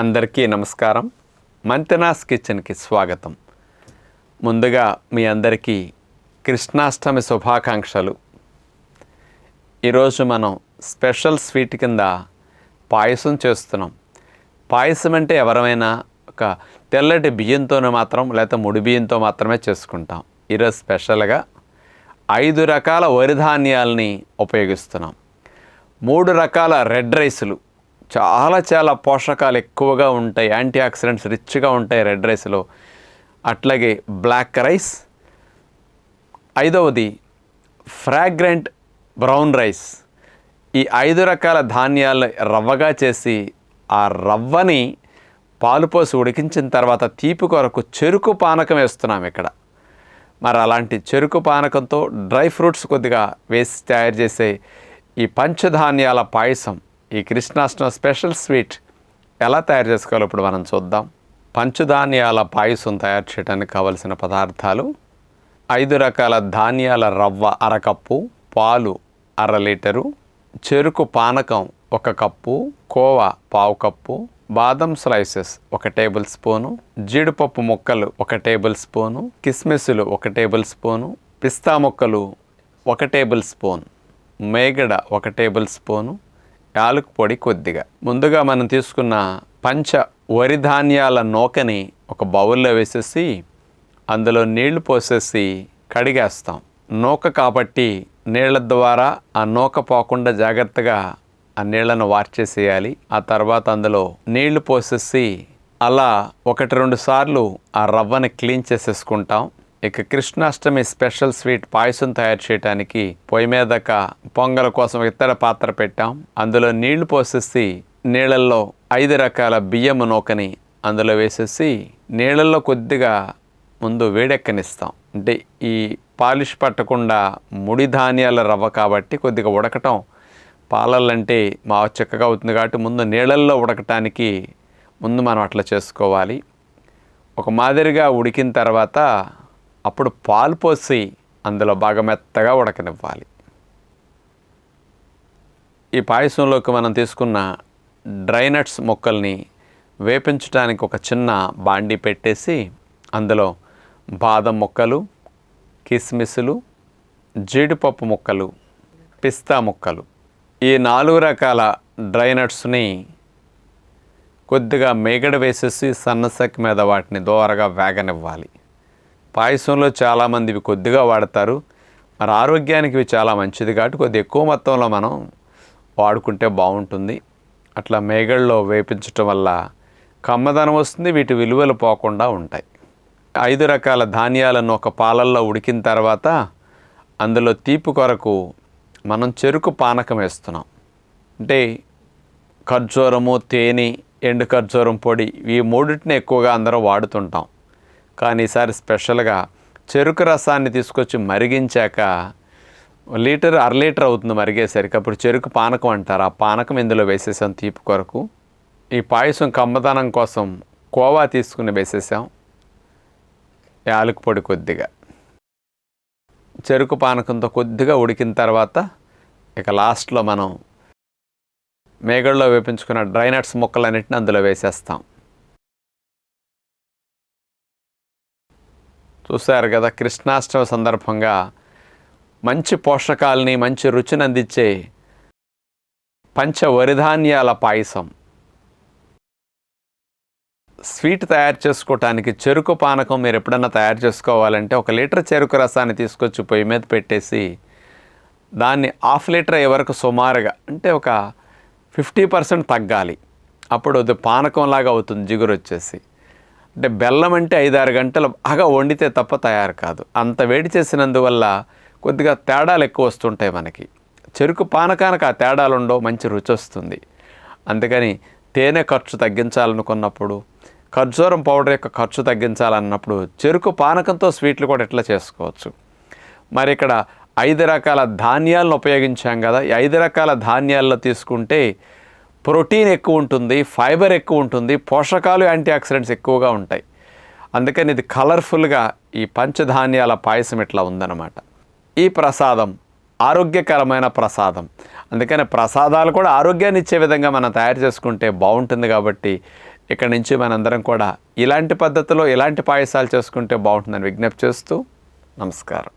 అందరికీ నమస్కారం. మంతెనాస్ కిచెన్కి స్వాగతం. ముందుగా మీ అందరికీ కృష్ణాష్టమి శుభాకాంక్షలు. ఈరోజు మనం స్పెషల్ స్వీట్ కింద పాయసం చేస్తున్నాం. పాయసం అంటే ఎవరమైనా ఒక తెల్లటి బియ్యంతోనే మాత్రం లేకపోతే ముడి బియ్యంతో మాత్రమే చేసుకుంటాం. ఈరోజు స్పెషల్గా ఐదు రకాల వరి ధాన్యాలని ఉపయోగిస్తున్నాం. మూడు రకాల రెడ్ రైసులు. చాలా చాలా పోషకాలు ఎక్కువగా ఉంటాయి. యాంటీ ఆక్సిడెంట్స్ రిచ్గా ఉంటాయి రెడ్ రైస్లో. అట్లాగే బ్లాక్ రైస్. ఐదవది ఫ్రాగ్రెంట్ బ్రౌన్ రైస్. ఈ ఐదు రకాల ధాన్యాలు రవ్వగా చేసి ఆ రవ్వని పాలు పోసి ఉడికించిన తర్వాత తీపి కొరకు చెరుకు పానకం వేస్తున్నాం ఇక్కడ. మరి అలాంటి చెరుకు పానకంతో డ్రై ఫ్రూట్స్ కొద్దిగా వేసి తయారు చేసే ఈ పంచధాన్యాల పాయసం ఈ కృష్ణాష్టమి స్పెషల్ స్వీట్ ఎలా తయారు చేసుకోవాలో ఇప్పుడు మనం చూద్దాం. పంచధాన్యాల పాయసం తయారు చేయడానికి కావలసిన పదార్థాలు ఐదు రకాల ధాన్యాల రవ్వ అరకప్పు పాలు అర లీటరు చెరుకు పానకం ఒక కప్పు కోవా పావు కప్పు బాదం స్లైసెస్ ఒక టేబుల్ స్పూను జీడిపప్పు ముక్కలు ఒక టేబుల్ స్పూను కిస్మిస్సులు ఒక టేబుల్ స్పూను పిస్తా ముక్కలు ఒక టేబుల్ స్పూన్ మేగడ ఒక టేబుల్ స్పూను యాలకు పొడి కొద్దిగా. ముందుగా మనం తీసుకున్న పంచ వరి ధాన్యాల నూకని ఒక బౌల్లో వేసేసి అందులో నీళ్ళు పోసేసి కడిగేస్తాం. నూక కాబట్టి నీళ్ళ ద్వారా ఆ నూక పోకుండా జాగ్రత్తగా ఆ నీళ్ళను వార్చేసేయాలి ఆ తర్వాత అందులో నీళ్ళు పోసేసి అలా ఒకటి రెండు సార్లు ఆ రవ్వని క్లీన్ చేసేసుకుంటాం. ఇక కృష్ణాష్టమి స్పెషల్ స్వీట్ పాయసం తయారు చేయడానికి పొయ్యి మీదక పొంగల కోసం ఇతర పాత్ర పెట్టాం. అందులో నీళ్ళు పోసేసి నీళ్ళల్లో ఐదు రకాల బియ్యం నూకని అందులో వేసేసి నీళ్ళల్లో కొద్దిగా ముందు వేడెక్కనిస్తాం. అంటే ఈ పాలిష్ పట్టకుండా ముడి ధాన్యాల రవ్వ కాబట్టి కొద్దిగా ఉడకటం పాలలంటే మా చక్కగా అవుతుంది కాబట్టి ముందు నీళ్ళల్లో ఉడకటానికి ముందు మనం అట్లా చేసుకోవాలి. ఒక మాదిరిగా ఉడికిన తర్వాత అప్పుడు పాలు పోసి అందులో బాగా మెత్తగా ఉడకనివ్వాలి. ఈ పాయసంలోకి మనం తీసుకున్న డ్రైనట్స్ మొక్కల్ని వేపించడానికి ఒక చిన్న బాండి పెట్టేసి అందులో బాదం ముక్కలు కిస్మిస్లు జీడిపప్పు ముక్కలు పిస్తా ముక్కలు. ఈ నాలుగు రకాల డ్రై నట్స్ని కొద్దిగా మేగడ వేసేసి సన్నసెక్ మీద వాటిని దోరగా వేగనివ్వాలి. పాయసంలో చాలామంది ఇవి కొద్దిగా వాడతారు. మరి ఆరోగ్యానికి ఇవి చాలా మంచిది కాబట్టి కొద్ది ఎక్కువ మొత్తంలో మనం వాడుకుంటే బాగుంటుంది. అట్లా మేగడలో వేపించటం వల్ల కమ్మదనం వస్తుంది వీటి విలువలు పోకుండా ఉంటాయి. ఐదు రకాల ధాన్యాలను ఒక పాలల్లో ఉడికిన తర్వాత అందులో తీపి కొరకు మనం చెరుకు పానకం వేస్తున్నాం. అంటే ఖర్జూరము తేనె ఎండు ఖర్జూరం పొడి ఈ మూడింటిని ఎక్కువగా అందరం వాడుతుంటాం. కానీ ఈసారి స్పెషల్గా చెరుకు రసాన్ని తీసుకొచ్చి మరిగించాక లీటర్ అర లీటర్ అవుతుంది మరిగేసరికి. అప్పుడు చెరుకు పానకం అంటారు. ఆ పానకం ఇందులో వేసేసాం తీపి కొరకు. ఈ పాయసం కమ్మదనం కోసం కోవా తీసుకుని వేసేసాం. యాలకు పొడి కొద్దిగా. చెరుకు పానకంతో కొద్దిగా ఉడికిన తర్వాత ఇక లాస్ట్లో మనం మేగడలో వేపించుకున్న డ్రైనట్స్ ముక్కలన్నింటిని అందులో వేసేస్తాం. చూశారు కదా కృష్ణాష్టమి సందర్భంగా మంచి పోషకాలని మంచి రుచిని అందించే పంచ వరిధాన్యాల పాయసం. స్వీట్ తయారు చేసుకోవటానికి చెరుకు పానకం మీరు ఎప్పుడన్నా తయారు చేసుకోవాలంటే ఒక లీటర్ చెరుకు రసాన్ని తీసుకొచ్చి పొయ్యి మీద పెట్టేసి దాన్ని హాఫ్ లీటర్ అయ్యే వరకు సుమారుగా అంటే ఒక ఫిఫ్టీ పర్సెంట్ తగ్గాలి. అప్పుడు అది పానకంలాగా అవుతుంది జిగురు వచ్చేసి. అంటే బెల్లం అంటే ఐదారు గంటలు బాగా వండితే తప్ప తయారు కాదు. అంత వేడి చేసినందువల్ల కొద్దిగా తేడాలు ఎక్కువ వస్తుంటాయి మనకి. చెరుకు పానకానికి ఆ తేడాలు ఉండవు మంచి రుచి వస్తుంది. అందుకని తేనె ఖర్చు తగ్గించాలనుకున్నప్పుడు ఖర్జూరం పౌడర్ యొక్క ఖర్చు తగ్గించాలన్నప్పుడు చెరుకు పానకంతో స్వీట్లు కూడా ఎట్లా చేసుకోవచ్చు. మరి ఇక్కడ ఐదు రకాల ధాన్యాలను ఉపయోగించాం కదా ఈ ఐదు రకాల ధాన్యాల్లో తీసుకుంటే ప్రోటీన్ ఎక్కువ ఉంటుంది ఫైబర్ ఎక్కువ ఉంటుంది పోషకాలు యాంటీ ఆక్సిడెంట్స్ ఎక్కువగా ఉంటాయి. అందుకని ఇది కలర్ఫుల్గా ఈ పంచధాన్యాల పాయసం ఇట్లా ఉందన్నమాట. ఈ ప్రసాదం ఆరోగ్యకరమైన ప్రసాదం. అందుకని ప్రసాదాలు కూడా ఆరోగ్యాన్ని ఇచ్చే విధంగా మనం తయారు చేసుకుంటే బాగుంటుంది కాబట్టి ఇక్కడి నుంచి మనందరం కూడా ఇలాంటి పద్ధతిలో ఇలాంటి పాయసాలు చేసుకుంటే బాగుంటుందని విజ్ఞప్తి చేస్తూ నమస్కారం.